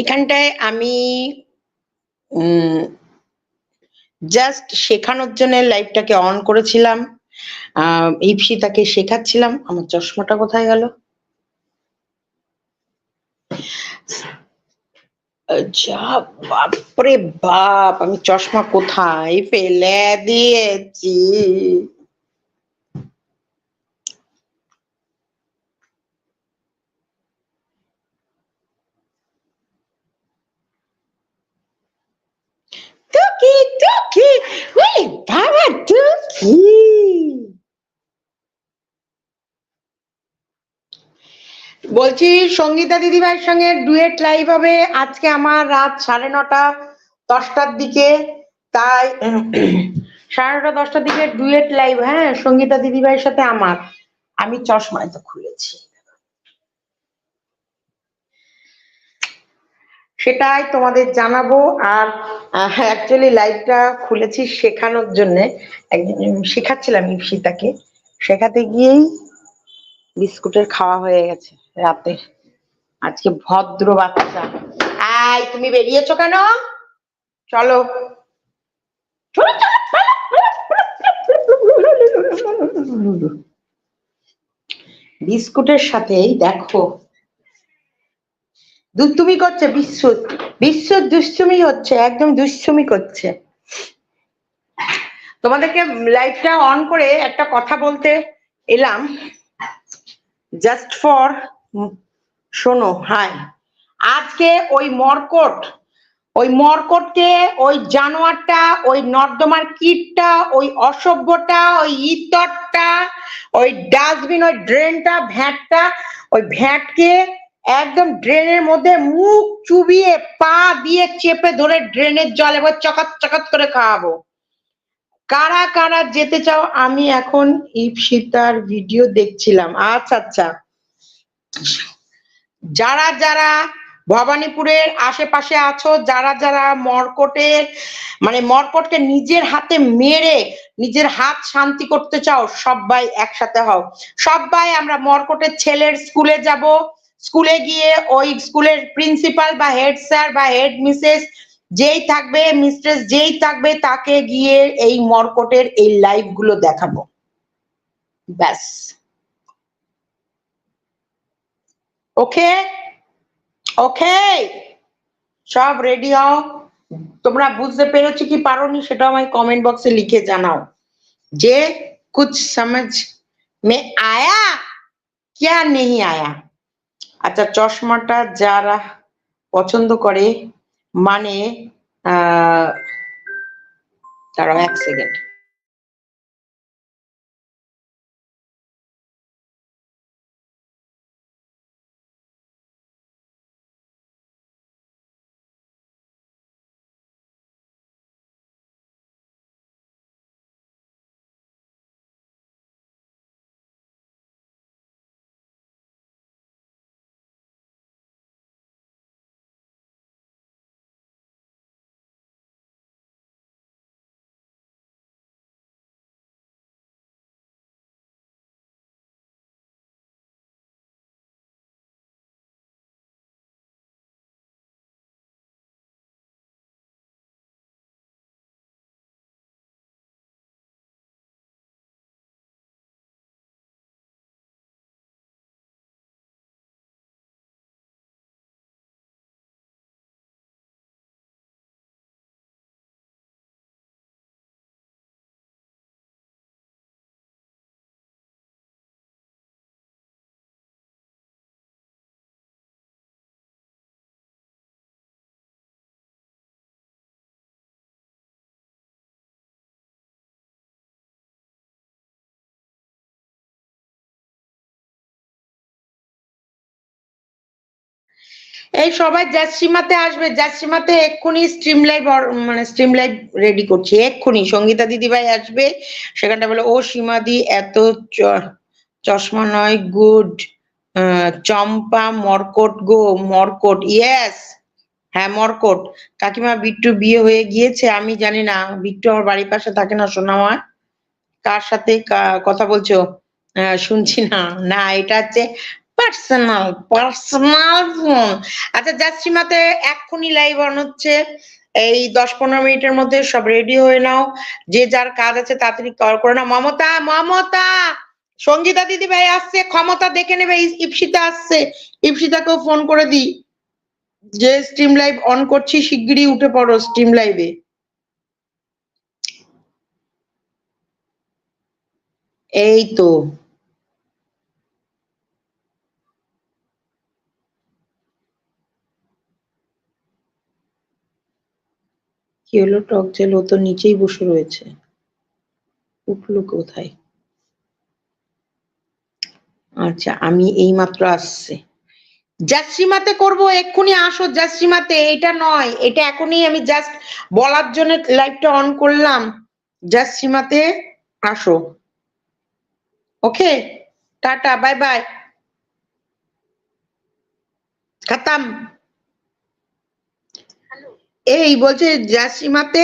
এখানটায় আমি জাস্ট শেখানোর জন্য লাইভটাকে অন করেছিলাম। ইপসিতাকে শেখাচ্ছিলাম। আমার চশমাটা কোথায় গেল? যা বাপরে বাপ, আমি চশমা কোথায় ফেলে দিয়েছি? বলছি সঙ্গীতা দিদিভাইয়ের সঙ্গে ডুয়েট লাইভ হবে আজকে আমার রাত সাড়ে নটা দশটার দিকে। তাই সাড়ে নটা দশটার দিকে ডুয়েট লাইভ হ্যাঁ সঙ্গীতা দিদিভাইয়ের সাথে আমার। আমি চশমায় তো খুলেছি। সেটাই তোমাদের জানাব। আর অ্যাকচুয়ালি লাইভটা খুলেছি শেখানোর জন্য। শেখাচ্ছিলাম ইপসিতাকে শেখাতে গিয়েই বিস্কুটের খাওয়া হয়ে গেছে। রাতে। আজকে ভদ্র বাচ্চা। আই তুমি বেরিয়েছো কেন? চলো। বিস্কুটের সাথেই দেখো। দুষ্টুমি করছে বিশ্বত বিশ্বত দুষ্টুমি হচ্ছে, একদম দুষ্টুমি করছে। তোমাদেরকে লাইভটা অন করে একটা কথা বলতে এলাম। জাস্ট ফর শোনো, হাই। আজকে ওই মরকট, ওই মরকটকে ওই জানোয়ারটা, ওই নর্দমার কীটটা, ওই অসভ্যটা, ওই ইতরটা, ওই ডাস্টবিন, ওই ড্রেনটা, ভ্যাটটা, ওই ভ্যাটকে একদম ড্রেনের মধ্যে মুখ চুবিয়ে পা দিয়ে চেপে ধরে ড্রেনের জল এবার চকাত চকাত করে খাওয়াবো। কারা কারা যেতে চাও, আমি এখন ইপসিতার ভিডিও দেখছিলাম। আচ্ছা আচ্ছা। যারা যারা ভবানীপুরের আশেপাশে আছো, যারা যারা মর্কটের মানে মর্কটকে নিজের হাতে মেরে নিজের হাত শান্তি করতে চাও, সবাই একসাথে হও। সবাই আমরা মর্কটের ছেলের স্কুলে যাব। স্কুলে গিয়ে ওই স্কুলের প্রিন্সিপাল বা হেড স্যার বা হেড মিসেস যেই থাকবে মিস্ট্রেস যেই থাকবে, তাকে গিয়ে এই মর্কটের এই লাইভগুলো দেখাবো। ব্যাস। ওকে ওকে সব রেডি হও। তোমরা বুঝতে পেরেছ কি পারোনি সেটা আমায় কমেন্ট বক্সে লিখে জানাও। যে কুছ সমঝ মে আয়া, কিয়া নেহি আয়া। আচ্ছা চশমাটা যারা পছন্দ করে মানে আহ, দাঁড়াও এক সেকেন্ড এই সবাই জাসিমাতে আসবে জাসিমাতে এক্ষুনি স্ট্রিম লাইভ মানে স্ট্রিম লাইভ রেডি করছি, এক্ষুনি। সঙ্গীতা দিদিভাই আসবে, সেখানটা বলে, ও সীমাদি, এত চশমা নয় গুড চম্পা, মরকট গো, মরকট ইয়েস হ্যাঁ মরকট। কাকিমা, বিট্টু বিয়ে হয়ে গিয়েছে, আমি জানি না, বিট্টু আমার বাড়ির পাশে থাকে না, সোনামা। কার সাথে কথা বলছো? শুনছি না। না, এটা হচ্ছে পার্সোনাল পার্সোনাল ফোন আচ্ছা জাস্টিমাতে এক্ষুনি লাইভ অন হচ্ছে। এই দশ পনেরো মিনিটের মধ্যে সব রেডি হয়ে নাও। যে যার কাজ আছে তাড়াতাড়ি কল করে নাও। মমতা মমতা! সঙ্গীতা দিদি ভাই আসছে, ক্ষমতা দেখে নেবে ইপসিতা আসছে। ইপসিতাকেও ফোন করে দি। যে স্ট্রিম লাইভ অন করছি, শিগগিরই উঠে পড়ো স্ট্রিম লাইভে এই তো। কি হলো টক জেল ও তো নিচেই বসে রয়েছে। উঠল কোথায়? আচ্ছা আমি এই মাত্র আসছে। জাসিমাতে করব, এক্ষুনি আসো জাসিমাতে এটা নয়, এটা এখনই আমি জাস্ট বলার জন্য লাইভটা অন করলাম। জাসিমাতে আসো। Okay, tata, bye bye. খাতাম। এই বলছে জাসিমাতে